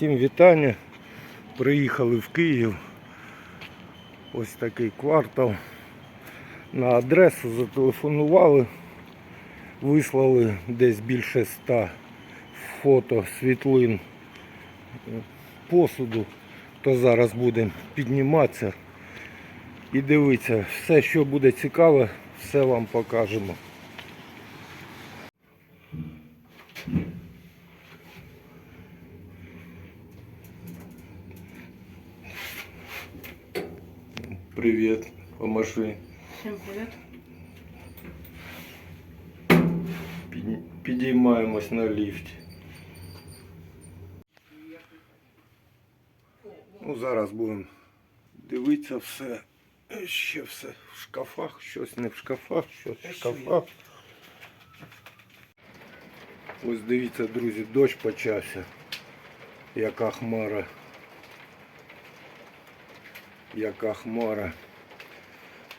Всім вітання. Приїхали в Київ. Ось такий квартал. На адресу зателефонували, вислали десь більше ста фото, світлин, посуду. То зараз будемо підніматися і дивитися. Все, що буде цікаве, все вам покажемо. Привіт, помаши. Всем привет. Підіймаємось на ліфті. Ну, зараз будемо дивитися все. Ще все в шкафах, щось не в шкафах, щось в шкафах. Ось дивіться, друзі, дощ почався. Яка хмара. Яка хмара.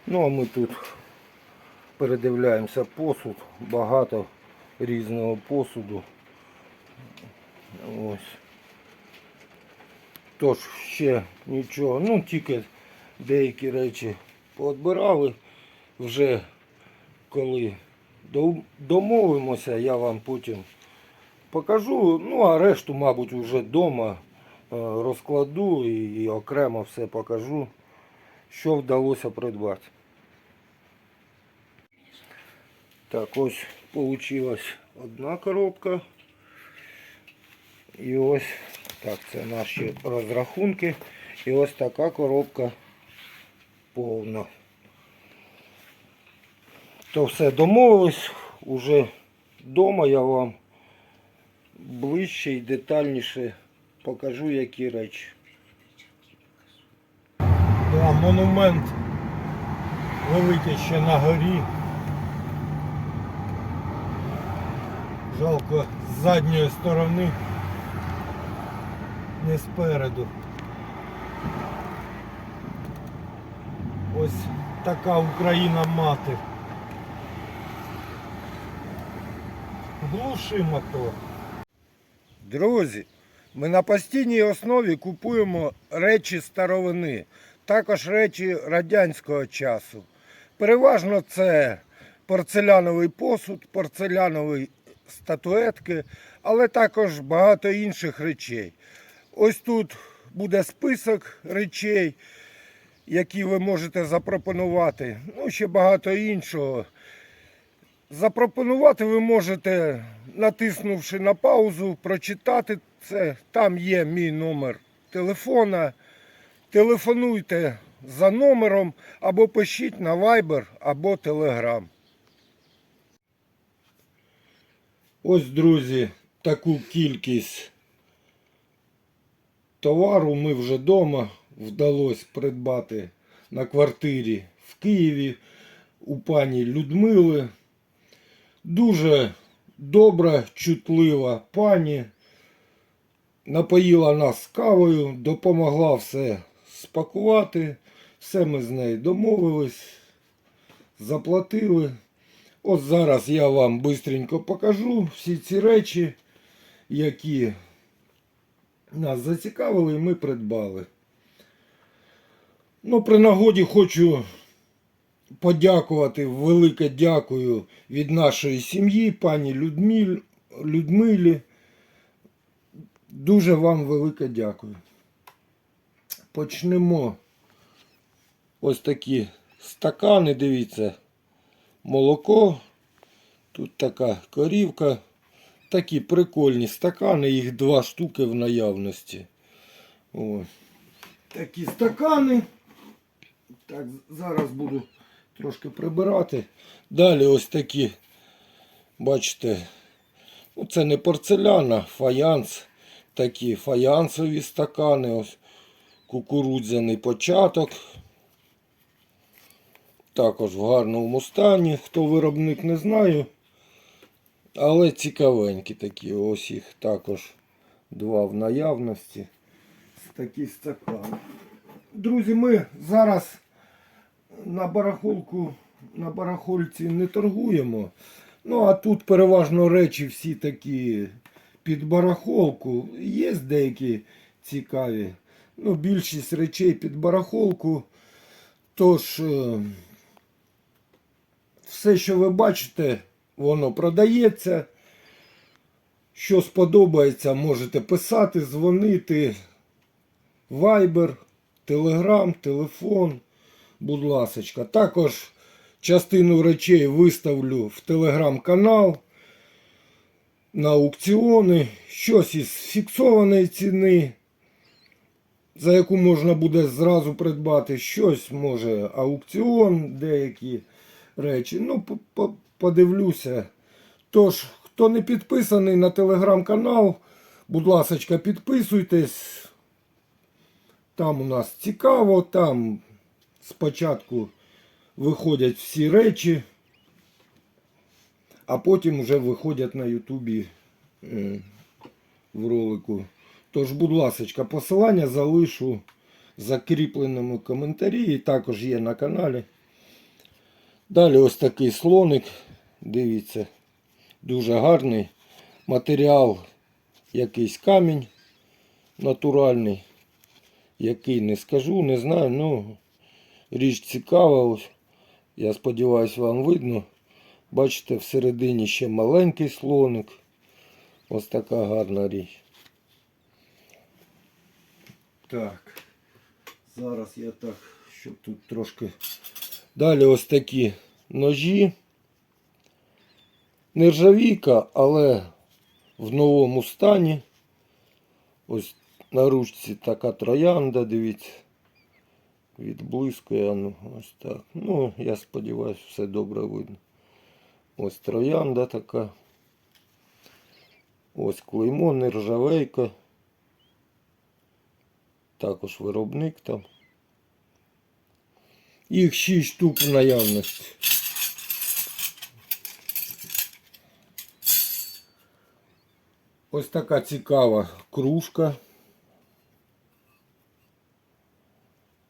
Ну а ми тут передивляємося посуд, багато різного посуду. Ось. Тож ще нічого, ну тільки деякі речі поотбирали. Вже коли домовимося, я вам потім покажу. Ну а решту, мабуть, вже вдома розкладу і, і окремо все покажу, що вдалося придбати. Так, ось получилась одна коробка. І ось так, це наші розрахунки. І ось така коробка повна. То все домовились, уже вдома я вам ближче і детальніше покажу, які речі. Да, монумент великий ще на горі. Жалко з задньої сторони, не спереду. Ось така Україна мати. Глуши мотор. Друзі, ми на постійній основі купуємо речі старовини, також речі радянського часу. Переважно це порцеляновий посуд, порцелянові статуетки, але також багато інших речей. Ось тут буде список речей, які ви можете запропонувати. Ну, ще багато іншого. Запропонувати ви можете, натиснувши на паузу, прочитати це. Там є мій номер телефона. Телефонуйте за номером або пишіть на Viber або Telegram. Ось, друзі, таку кількість товару ми вже вдома вдалося придбати на квартирі в Києві у пані Людмили. Дуже добра, чутлива пані. Напоїла нас кавою, допомогла все спакувати. Все ми з нею домовились, заплатили. Ось зараз я вам швидко покажу всі ці речі, які нас зацікавили і ми придбали. Ну, при нагоді хочу подякувати, велике дякую від нашої сім'ї, пані Людмиль, Людмилі. Дуже вам велике дякую. Почнемо. Ось такі стакани, дивіться, молоко. Тут така корівка. Такі прикольні стакани, їх два штуки в наявності. Ось. Такі стакани. Так, зараз буду трошки прибирати. Далі ось такі, бачите, ну це не порцеляна, фаянс. Такі фаянсові стакани. Ось кукурудзяний початок. Також в гарному стані. Хто виробник не знаю. Але цікавенькі такі. Ось їх також два в наявності. Такі стакани. Друзі, ми зараз на барахолку на барахольці не торгуємо. Ну, а тут переважно речі всі такі під барахолку. Є деякі цікаві. Ну, більшість речей під барахолку. Тож, е, все, що ви бачите, воно продається. Що сподобається, можете писати, дзвонити. Viber, Telegram, телефон. Будь ласочка. Також частину речей виставлю в телеграм-канал на аукціони. Щось із фіксованої ціни, за яку можна буде зразу придбати. Щось може аукціон, деякі речі. Ну, по- по- подивлюся. Тож, хто не підписаний на телеграм-канал, будь ласочка, підписуйтесь. Там у нас цікаво, там спочатку виходять всі речі, а потім вже виходять на Ютубі е, в ролику. Тож, будь ласочка, посилання залишу в закріпленому коментарі і також є на каналі. Далі ось такий слоник. Дивіться, дуже гарний. Матеріал якийсь камінь натуральний. Який не скажу, не знаю. Ну, річ цікава. Ось. Я сподіваюся, вам видно. Бачите, всередині ще маленький слоник. Ось така гарна річ. Так. Зараз я так, щоб тут трошки. Далі ось такі ножі. Нержавійка, але в новому стані. Ось на ручці така троянда, дивіться. Відблискує, ну, ось так. Ну, я сподіваюся, все добре видно. Ось троянда така. Ось клеймо, нержавейка. Також виробник там. Їх 6 штук в наявності. Ось така цікава кружка.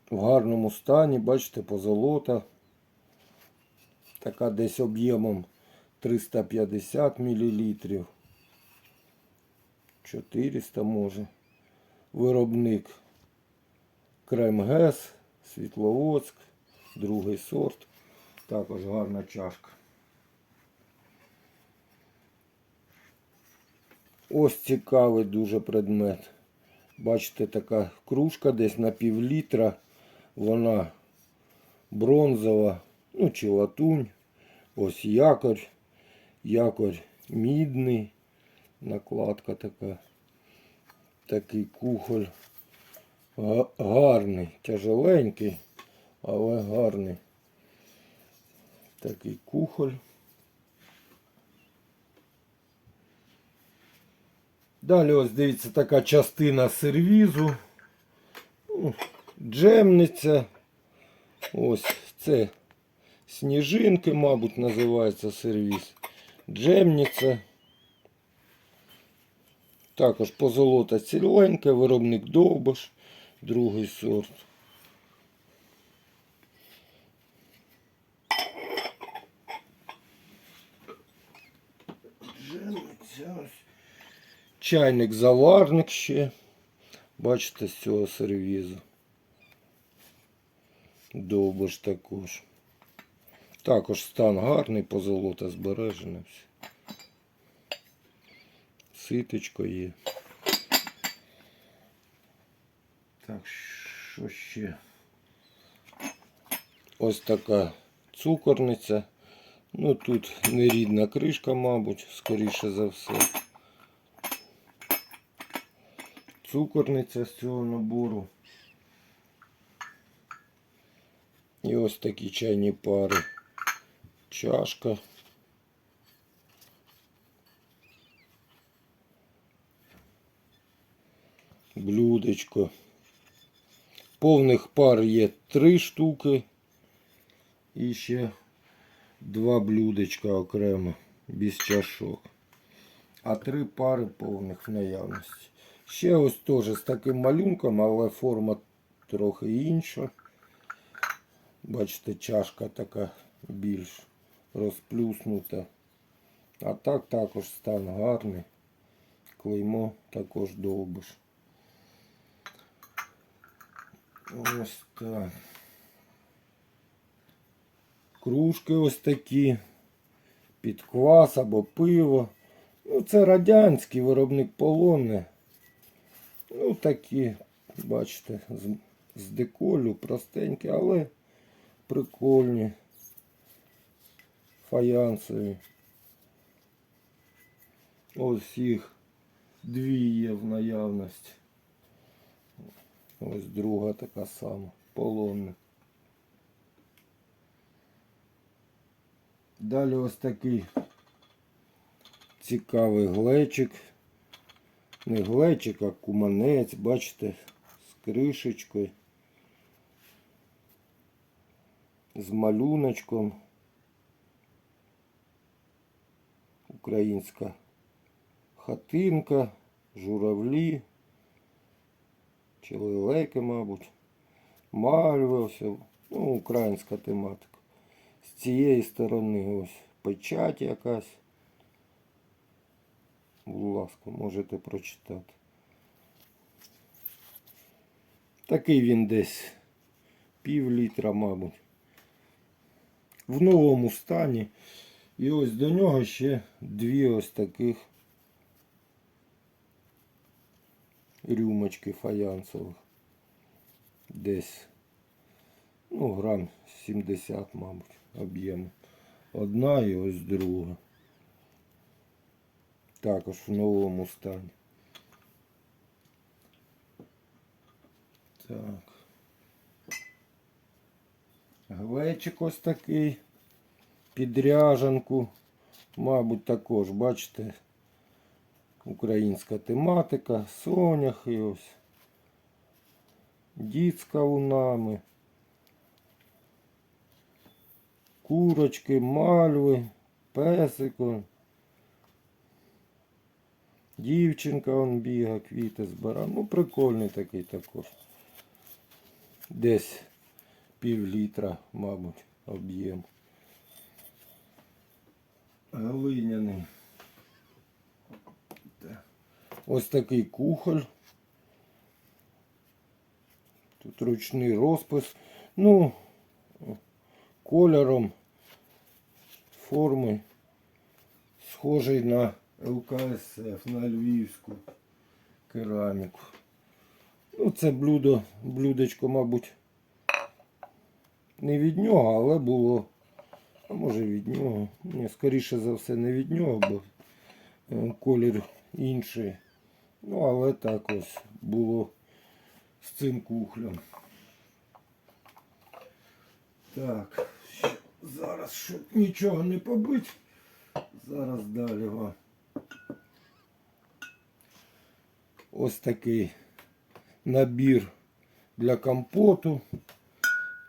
В гарному стані, бачите, позолота. Така десь об'ємом 350 мл. 400 може. Виробник Кремгес, Світловодськ, другий сорт. Також гарна чашка. Ось цікавий дуже предмет. Бачите, така кружка десь на пів літра. Вона бронзова, ну чи латунь. Ось якорь. Якорь мідний. Накладка така. Такий кухоль. Гарний, тяжеленький, але гарний. Такий кухоль. Далі ось дивіться така частина сервізу. Ну, Джемниця. Ось це сніжинки, мабуть, називається сервіз. Джемниця. Також позолота ціленька, виробник Довбаш, другий сорт. Джемниця ось. Чайник заварник ще. Бачите, з цього сервізу. Довбиш також. Також стан гарний, позолота збережена. Ситочко є. Так, що ще? Ось така цукорниця. Ну тут нерідна кришка, мабуть, скоріше за все. Цукорниця з цього набору. І ось такі чайні пари. Чашка. Блюдечко. Повних пар є три штуки. І ще два блюдечка окремо, без чашок. А три пари повних в наявності. Ще ось теж з таким малюнком, але форма трохи інша. Бачите, чашка така більш розплюснута. А так також стан гарний. Клеймо також довбиш. Ось так. Кружки ось такі. Під квас або пиво. Ну, це радянський виробник полонне. Ну, такі, бачите, з, з деколю, простенькі, але прикольні. Фаянсові. Ось їх дві є в наявності. Ось друга така сама, полонна. Далі ось такий цікавий глечик. Не глечик, а куманець, бачите, з кришечкою. З малюночком. Українська хатинка, журавлі, чи лелеки, мабуть, мальви, все. Ну, українська тематика. З цієї сторони ось печать якась. Будь ласка, можете прочитати. Такий він десь пів літра, мабуть. В новому стані. І ось до нього ще дві ось таких рюмочки фаянсових. Десь, ну, грам 70, мабуть, об'єму. Одна і ось друга. Також в новому стані. Так. Глечик ось такий. Підряжанку. Мабуть, також, бачите, українська тематика, соняхи ось. Дід з кавунами. Курочки, мальви, песик. он. Дівчинка он біга, квіти збира. Ну, прикольний такий також. Десь пів літра, мабуть, об'єм. Глиняний. Ось такий кухоль. Тут ручний розпис. Ну, кольором форми схожий на ЛКСФ, на львівську кераміку. Ну, це блюдо, блюдечко, мабуть, не від нього, але було. А може від нього. Ні, скоріше за все не від нього, бо е, колір інший. Ну, але так ось було з цим кухлем. Так, зараз, щоб нічого не побить, зараз далі вам. Ось такий набір для компоту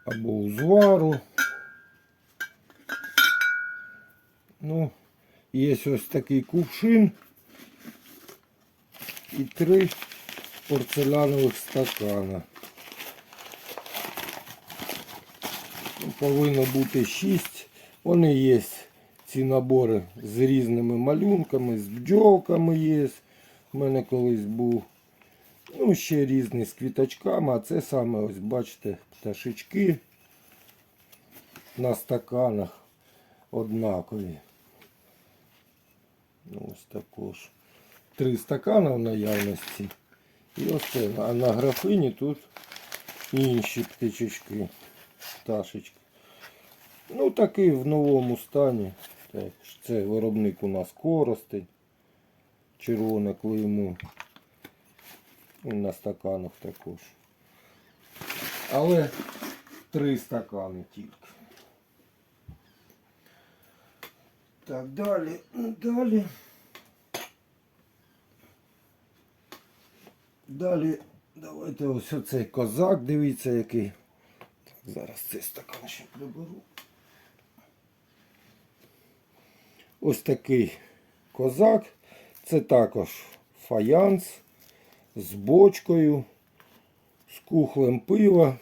або узвару. Ну, є ось такий кувшин і три порцелянових стакана. Ну, Повинно бути шість. Вони є, ці набори з різними малюнками, з бджолками є. У мене колись був. Ну, ще різні з квіточками, а це саме ось, бачите, пташечки на стаканах однакові. Ну, Ось також. Три стакана в наявності. І ось це. А на графині тут інші птичечки, пташечки. Ну, такий в новому стані. Так, це виробник у нас коростень. Червоне клеймо. І на стаканах також. Але три стакани тільки. Так, далі, далі. Далі, давайте ось оцей козак, дивіться який. Так, зараз цей стакан ще приберу. Ось такий козак. Це також фаянс з бочкою, з кухлем пива.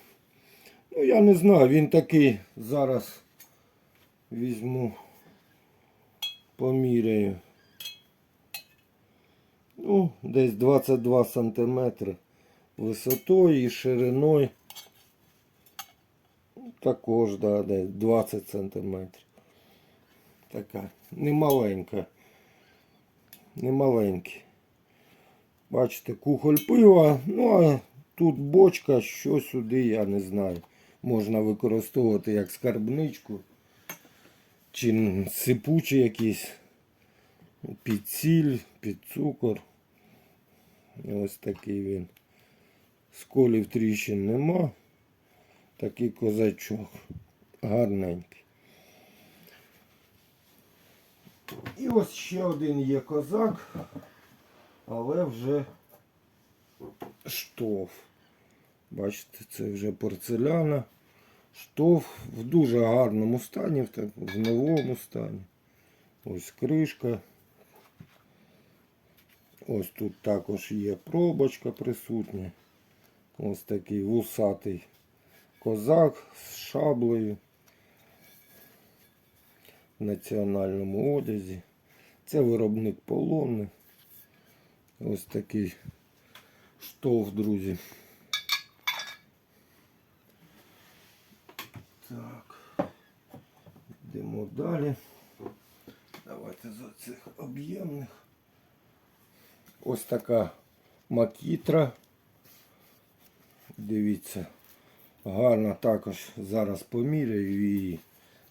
Ну, я не знаю, він такий зараз візьму, поміряю. Ну, десь 22 сантиметри висотою і шириною. Також, да, десь 20 сантиметрів. Така немаленька. Немаленький. Бачите, кухоль пива. Ну а тут бочка, що сюди, я не знаю. Можна використовувати як скарбничку. Чи сипучий якийсь. Під сіль, під цукор. Ось такий він. Сколів тріщин нема. Такий козачок. Гарненький. І ось ще один є козак, але вже штоф. Бачите, це вже порцеляна. Штоф в дуже гарному стані, в, так- в новому стані. Ось кришка. Ось тут також є пробочка присутня. Ось такий вусатий козак з шаблею в національному одязі. Це виробник полони. Ось такий штовх, друзі. Йдемо далі. Давайте за цих об'ємних. Ось така макітра. Дивіться. Гарно також зараз поміряю її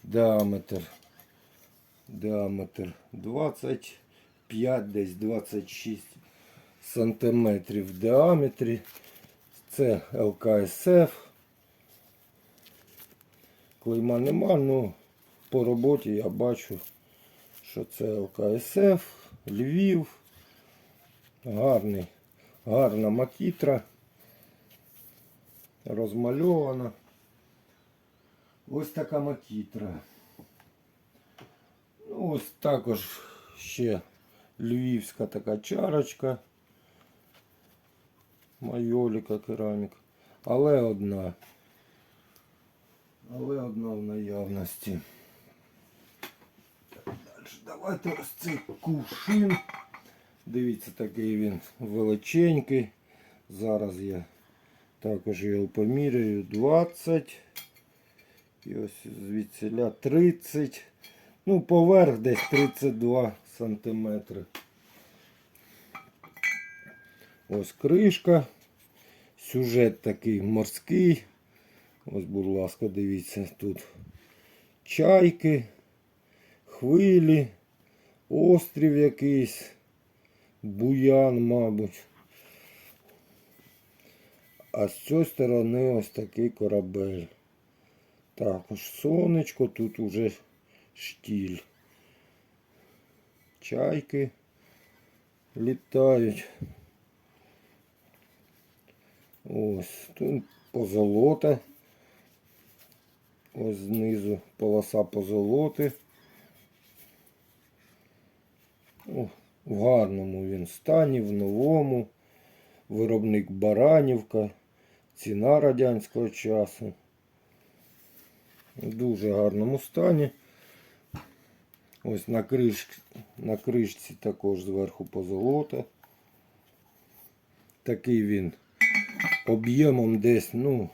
діаметр. Діаметр 25, десь 26 сантиметрів в діаметрі. Це ЛКСФ. Клейма нема, але по роботі я бачу, що це ЛКСФ, Львів. Гарний, гарна макітра. Розмальована. Ось така макітра. Ну, ось також ще львівська така чарочка. Майоліка кераміка. Але одна. Але одна в наявності. Давайте ось цей кувшин. Дивіться, такий він величенький. Зараз я також його поміряю. 20. І ось звідсіля 30. Ну, поверх десь 32 сантиметри. Ось кришка. Сюжет такий морський. Ось, будь ласка, дивіться, тут чайки, хвилі, острів якийсь, буян, мабуть. А з цієї сторони ось такий корабель. Також сонечко, тут уже штіль. Чайки літають. Ось тут позолота. Ось знизу полоса позолоти. В гарному він стані, в новому. Виробник Баранівка. Ціна радянського часу. В дуже гарному стані. Ось на, криш... на кришці також зверху позолота. Такий він об'ємом десь, ну,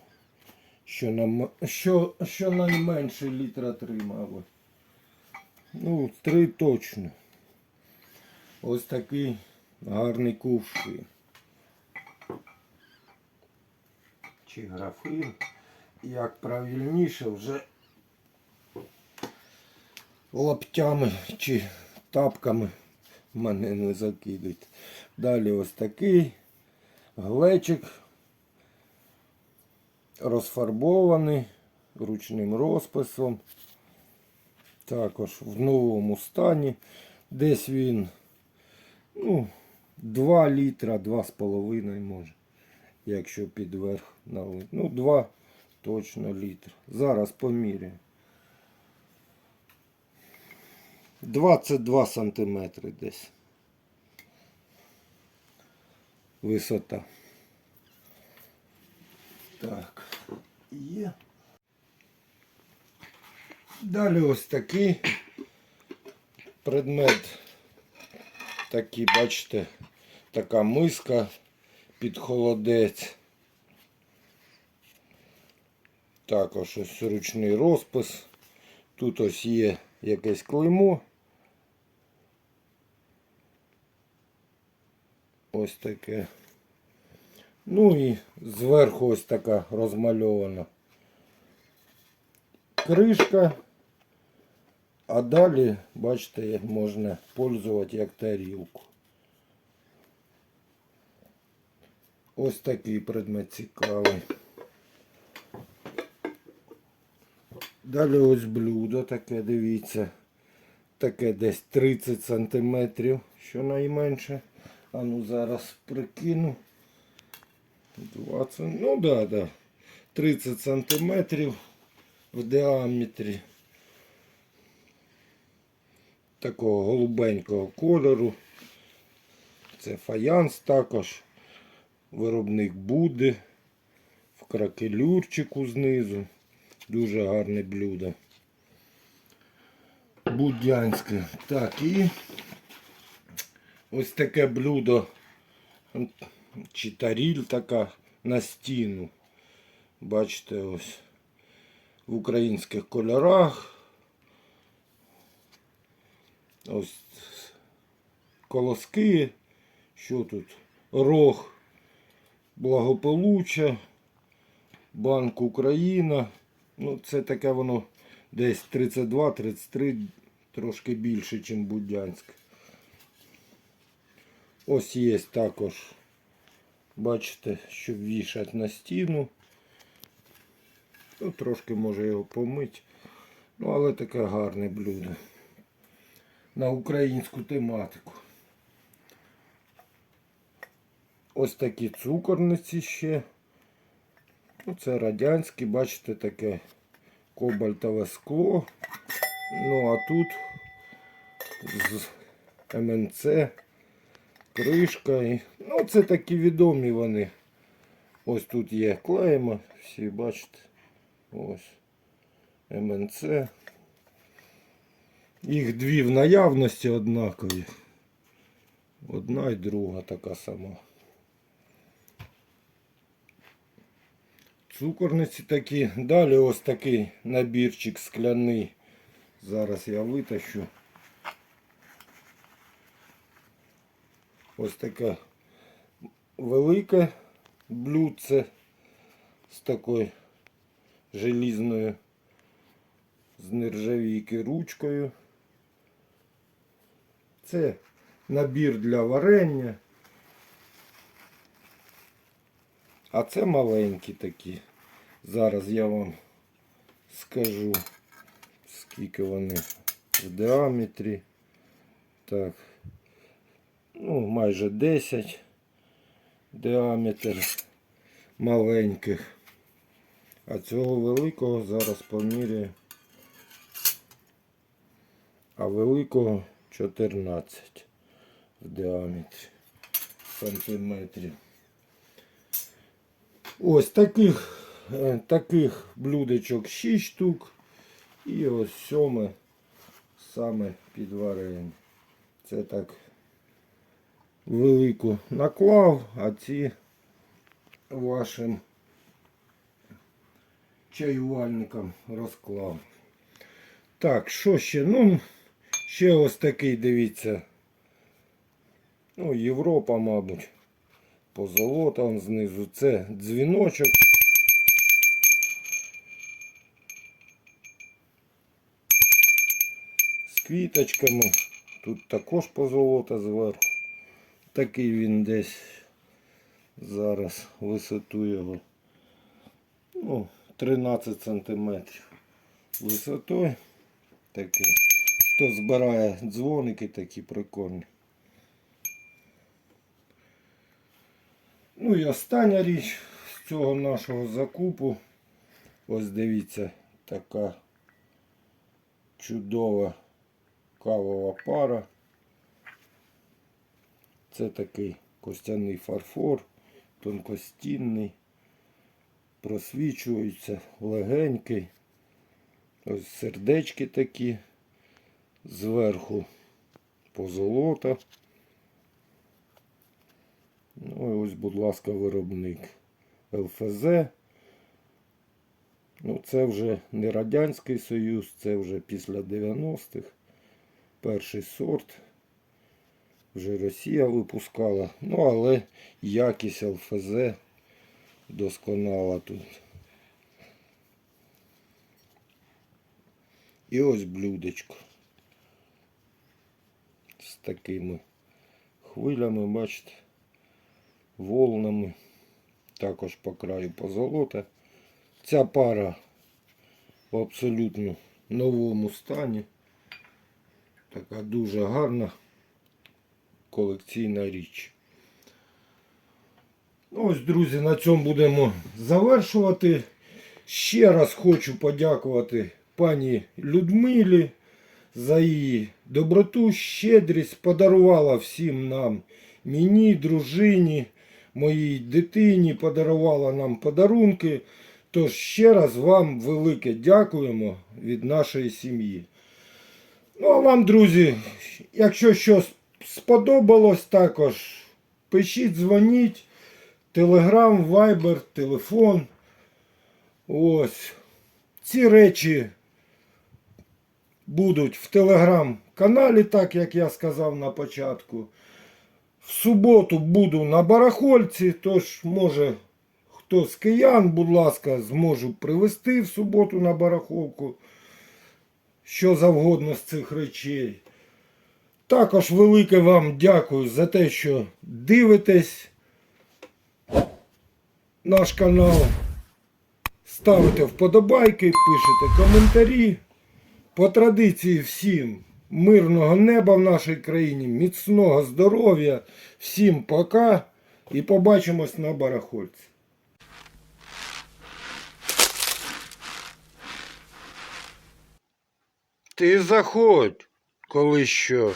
що, нам... що, що найменше літра 3, мабуть. Ну, 3 точно. Ось такий гарний кувшин. Чи графин. Як правильніше вже лаптями чи тапками мене не закидуть. Далі ось такий глечик розфарбований ручним розписом. Також в новому стані. Десь він ну, 2 літра, 2,5 може. Якщо підверх налить. Ну, 2 точно літр. Зараз поміряю. 22 сантиметри десь. Висота. Так, є. Далі ось такий предмет. Такий, бачите, така миска під холодець. Також ось ручний розпис. Тут ось є якесь клеймо. Ось таке. Ну і зверху ось така розмальована кришка. А далі, бачите, як можна пользувати як тарілку. Ось такий предмет цікавий. Далі ось блюдо таке, дивіться. Таке десь 30 сантиметрів, що найменше. А ну зараз прикину. 20, ну да, да. 30 сантиметрів в діаметрі. Такого голубенького кольору. Це фаянс також. Виробник буде. В кракелюрчику знизу. Дуже гарне блюдо. Будянське. Так, і ось таке блюдо. Чи таріль така на стіну. Бачите, ось в українських кольорах. Ось колоски. Що тут? Рог благополуччя. Банк Україна. Ну, це таке воно десь 32-33, трошки більше, ніж Будянськ. Ось є також, бачите, щоб вішати на стіну. Ну, трошки може його помити. Ну, але таке гарне блюдо. На українську тематику. Ось такі цукорниці ще. Ну, це радянські, бачите, таке кобальтове скло. Ну, а тут з МНЦ кришка. Ну, це такі відомі вони. Ось тут є клейма, всі бачите. Ось МНЦ. Їх дві в наявності однакові. Одна і друга така сама. Цукорниці такі. Далі ось такий набірчик скляний. Зараз я витащу. Ось таке велике блюдце з такою желізною з нержавійки ручкою. Це набір для варення. А це маленькі такі. Зараз я вам скажу, скільки вони в діаметрі. Так. Ну, майже 10 діаметр маленьких. А цього великого зараз поміряю. А великого 14 в діаметрі сантиметрів. Ось таких, е, таких блюдечок 6 штук. І ось сьоме саме під варення. Це так велику наклав, а ці вашим чаювальникам розклав. Так, що ще? Ну, ще ось такий, дивіться. Ну, Європа, мабуть. Позолота знизу. Це дзвіночок. З квіточками. Тут також позолота зверху. Такий він десь зараз висоту його. Ну, 13 сантиметрів висотою. Такий. Хто збирає дзвоники, такі прикольні. Ну і остання річ з цього нашого закупу. Ось дивіться, така чудова кавова пара. Це такий костяний фарфор, тонкостінний, просвічується, легенький. Ось сердечки такі. Зверху позолота. Ну і ось, будь ласка, виробник ЛФЗ. Ну, це вже не Радянський Союз, це вже після 90-х. Перший сорт. Вже Росія випускала. Ну, але якість ЛФЗ досконала тут. І ось блюдечко. Такими хвилями, бачите, волнами. Також по краю позолота. Ця пара в абсолютно новому стані. Така дуже гарна колекційна річ. Ну, Ось, друзі, на цьому будемо завершувати. Ще раз хочу подякувати пані Людмилі за її доброту, щедрість. Подарувала всім нам, мені, дружині, моїй дитині, подарувала нам подарунки. Тож ще раз вам велике дякуємо від нашої сім'ї. Ну а вам, друзі, якщо щось сподобалось, також пишіть, дзвоніть. Телеграм, вайбер, телефон. Ось. Ці речі будуть в телеграм-каналі, так як я сказав на початку. В суботу буду на барахольці, тож може хто з киян, будь ласка, зможу привезти в суботу на барахолку. Що завгодно з цих речей. Також велике вам дякую за те, що дивитесь наш канал. Ставите вподобайки, пишете коментарі. По традиції всім мирного неба в нашій країні, міцного здоров'я. Всім пока і побачимось на барахольці. Ти заходь, коли що.